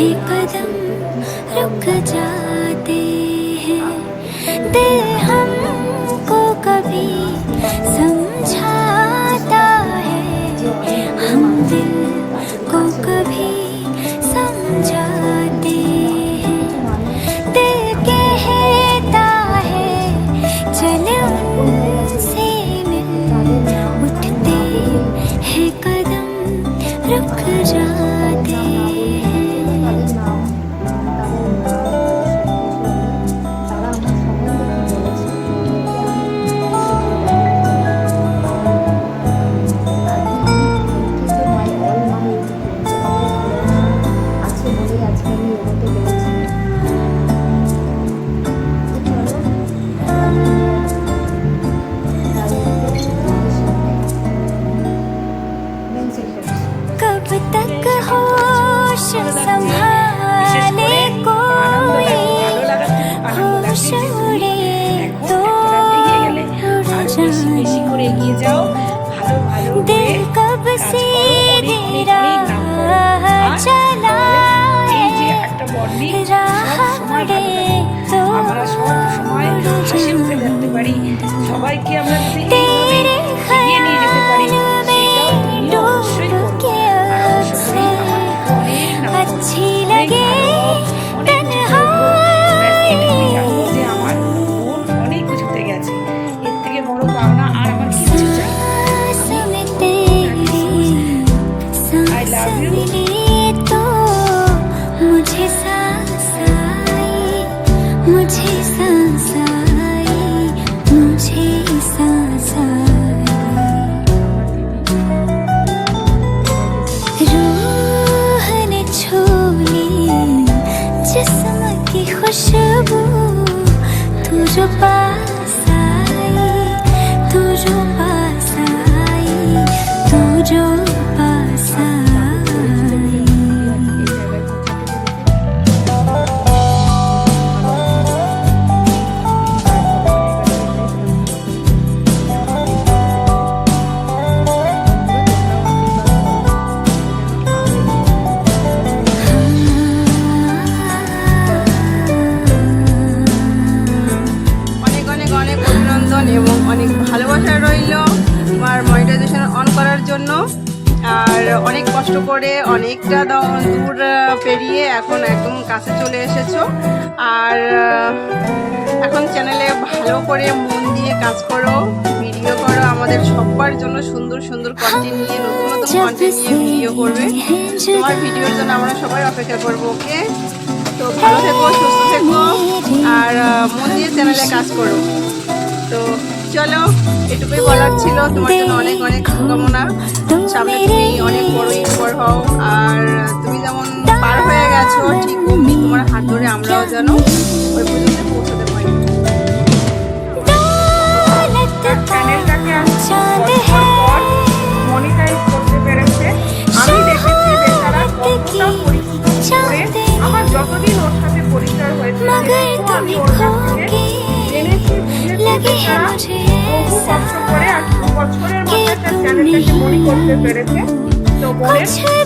हैं कदम रुक जाते সবাইকে আমরা অভিনন্দন এবং অনেক ভালোবাসা রইল আমার মনিটাইজেশন অন করার জন্য। আর অনেক কষ্ট করে অনেকটা দূর পেরিয়ে এখন একদম কাছে চলে এসেছ। আর এখন চ্যানেলে ভালো করে মন দিয়ে কাজ করো ভিডিও করো আমাদের সবার জন্য সুন্দর সুন্দর কন্টেন্ট নিয়ে নতুন নতুন কন্টেন্ট নিয়ে ভিডিও করবে। তোমার ভিডিওর জন্য আমরা সবাই অপেক্ষা করব ওকে তো ভালো থেকো সুস্থ থেকো। আর মন দিয়ে চ্যানেলে কাজ করো। তো চলো, এটুকুই বলার ছিল। তোমার জন্য অনেক অনেক শুভকামনা। সামনে তুমি অনেক বড় ইনফর হও। আর তুমি যেমন পার হয়ে গেছো, ঠিক তুমি তোমার হাত ধরে আমরাও যেন ওই পর্যন্ত পৌঁছাতে পারি। আমার যতদিন ওর সাথে পরিচয় হয়েছে মনে করতে পেরেছে। তো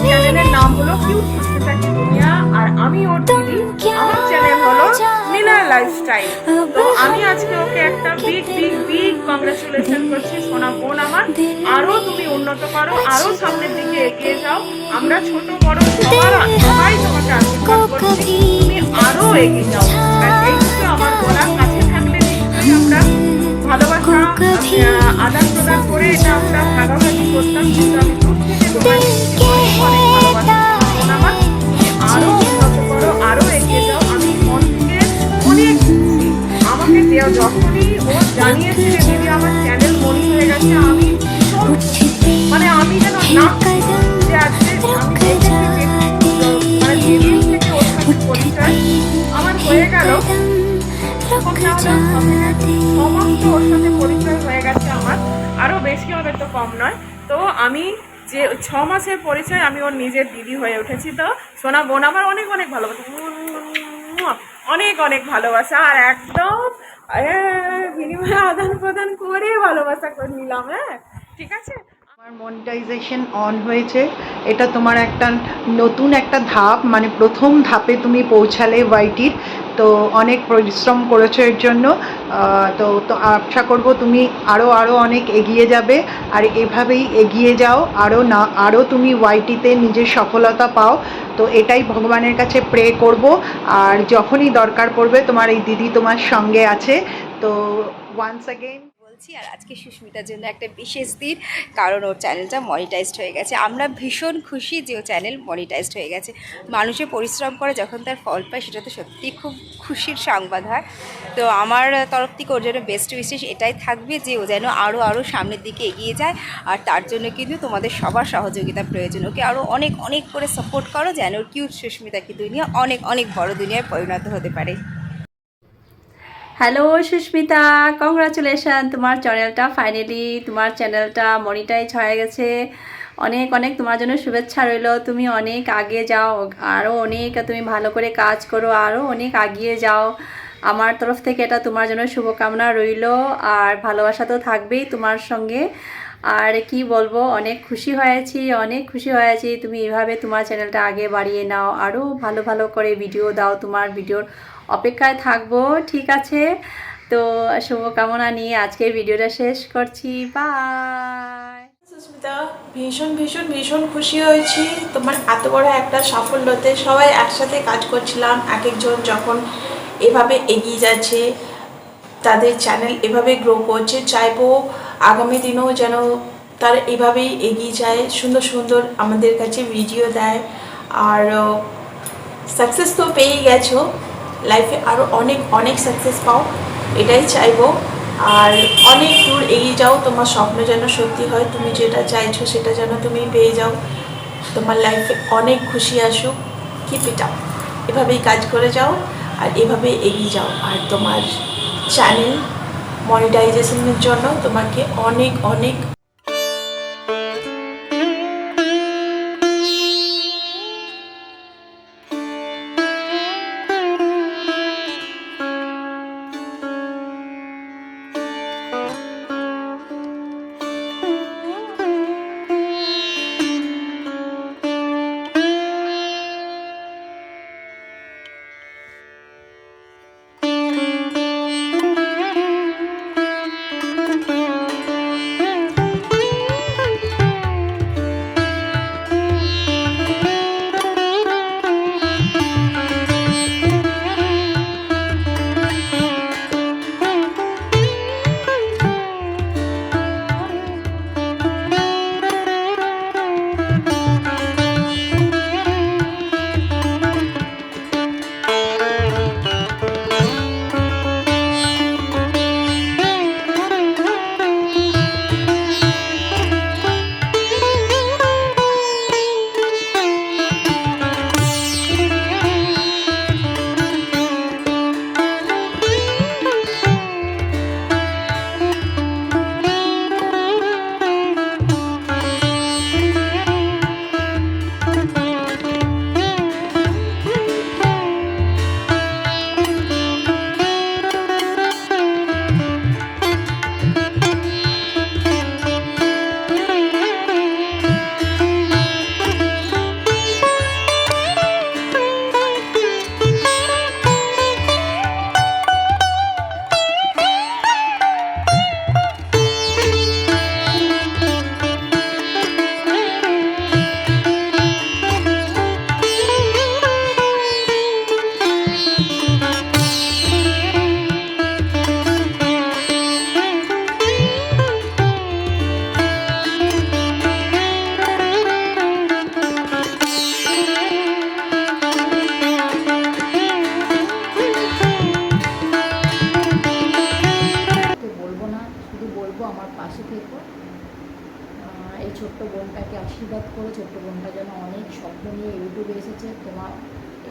চ্যানেলের নাম হলো আর আমি আমার চ্যানেল হলো লাইফস্টাইল আমি আজকে ওকে একটা বিগ বিগ বিগ কংগ্রেচুলেশন করছি সোনা বোন আমার। আরও তুমি উন্নত করো আরও সামনের দিকে এগিয়ে যাও। আমরা ছোট বড় সবাই তোমাকে আশীর্বাদ করছি। তুমি আরও এগিয়ে যাও। করতাম কিন্তু আমি দূর থেকে তোমার অনেক অনেক ভালোবাসি বোন আমার তুমি আরও উন্নত করো আরও এগিয়ে যাও। আমি মন থেকে অনেক আমাকে দেওয়া যখনই ও জানিয়েছে যে দিদি আমার চ্যানেল মনি হয়ে গেছে। আমি মানে আমি যেন নাচছি যে আজকে আমি মানে যেদিন থেকে ওর সাথে পরিচয় আমার হয়ে গেল। সমস্ত ওর সাথে পরিচয় হয়ে গেছে আমার। আরও বেশি হবে তো কম নয়। তো আমি যে ছ মাসের পরিচয় আমি ওর নিজের দিদি হয়ে উঠেছি তো। সোনা বোন আমার অনেক অনেক ভালোবাসা। অনেক অনেক ভালোবাসা। আর একদম বিনিময়ে আদান প্রদান করে ভালোবাসা করে নিলাম হ্যাঁ? ঠিক আছে? তোমার মনিটাইজেশন অন হয়েছে। এটা তোমার একটা নতুন একটা ধাপ মানে প্রথম ধাপে তুমি পৌঁছালে ওয়াইটির তো অনেক পরিশ্রম করেছ এর জন্য। তো তো আশা করব তুমি আরও আরও অনেক এগিয়ে যাবে। আর এভাবেই এগিয়ে যাও আরও না আরও তুমি ওয়াইটিতে নিজের সফলতা পাও। তো এটাই ভগবানের কাছে প্রে করব। আর যখনই দরকার পড়বে, তোমার এই দিদি তোমার সঙ্গে আছে। তো ওয়ান্স অ্যাগেইন বলছি, আর আজকে সুস্মিতার জন্য একটা বিশেষ দিন, কারণ ওর চ্যানেলটা মনিটাইজড হয়ে গেছে। আমরা ভীষণ খুশি যে ও চ্যানেল মনিটাইজড হয়ে গেছে। মানুষে পরিশ্রম করে যখন তার ফল পায়, সেটা তো সত্যি খুব খুশির সংবাদ হয়। তো আমার তরফ থেকে ওর জন্য বেস্ট উইশেস এটাই থাকবে যে ও যেন আরও আরও সামনের দিকে এগিয়ে যায়। আর তার জন্য কিন্তু তোমাদের সবার সহযোগিতা প্রয়োজন। ওকে আরও অনেক অনেক করে সাপোর্ট করো যেন ওর কিউট সুস্মিতা কি দুনিয়া অনেক অনেক বড় দুনিয়ায় পরিণত হতে পারে। হ্যালো সুস্মিতা কংগ্রাচুলেশন তোমার চ্যানেলটা ফাইনালি তোমার চ্যানেলটা মনিটাইজ হয়ে গেছে। অনেক অনেক তোমার জন্য শুভেচ্ছা রইল। তুমি অনেক আগে যাও আরও অনেক তুমি ভালো করে কাজ করো আরও অনেক আগিয়ে যাও। আমার তরফ থেকে এটা তোমার জন্য শুভকামনা রইল। আর ভালোবাসা তো থাকবেই তোমার সঙ্গে। আর কি বলব, অনেক খুশি হয়েছি, অনেক খুশি হয়েছি। তুমি এভাবে তোমার চ্যানেলটা আগে বাড়িয়ে নাও। আরও ভালো ভালো করে ভিডিও দাও তোমার ভিডিওর অপেক্ষায় থাকব, ঠিক আছে? তো শুভকামনা নিয়ে আজকের ভিডিওটা শেষ করছি বাই সুস্মিতা, ভীষণ ভীষণ ভীষণ খুশি হয়েছি। তোমার এত বড় একটা সাফল্যতে সবাই একসাথে কাজ করছিলাম। এক একজন যখন এভাবে এগিয়ে যাচ্ছে, তাদের চ্যানেল এভাবে গ্রো করছে, চাইব আগামী দিনেও যেন তার এভাবেই এগিয়ে যায়। সুন্দর সুন্দর আমাদের কাছে ভিডিও দেয়। আর সাকসেস তো পেয়েই গেছো। লাইফে আরও অনেক অনেক সাকসেস পাও, এটাই চাইব। আর অনেক দূর এগিয়ে যাও, তোমার স্বপ্ন যেন সত্যি হয়, তুমি যেটা চাইছো সেটা যেন তুমি পেয়ে যাও। তোমার লাইফে অনেক খুশি আসুক কিপ ইট আপ এভাবেই কাজ করে যাও আর এভাবেই এগিয়ে যাও। আর তোমার চ্যানেল মনিটাইজেশনের জন্য তোমাকে অনেক অনেক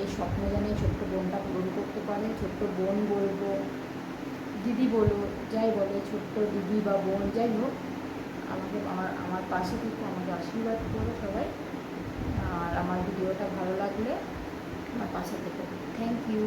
এই স্বপ্ন যেন ছোট্ট বোনটা পূরণ করতে পারে। ছোট্ট বোন বলব, দিদি বলো, যাই বলে, ছোট্ট দিদি বা বোন যাই হোক, আমাকে আমার আমার পাশে থেকে, আমাকে আশীর্বাদ করো সবাই। আর আমার ভিডিওটা ভালো লাগলে আমার পাশে থেকে। Thank you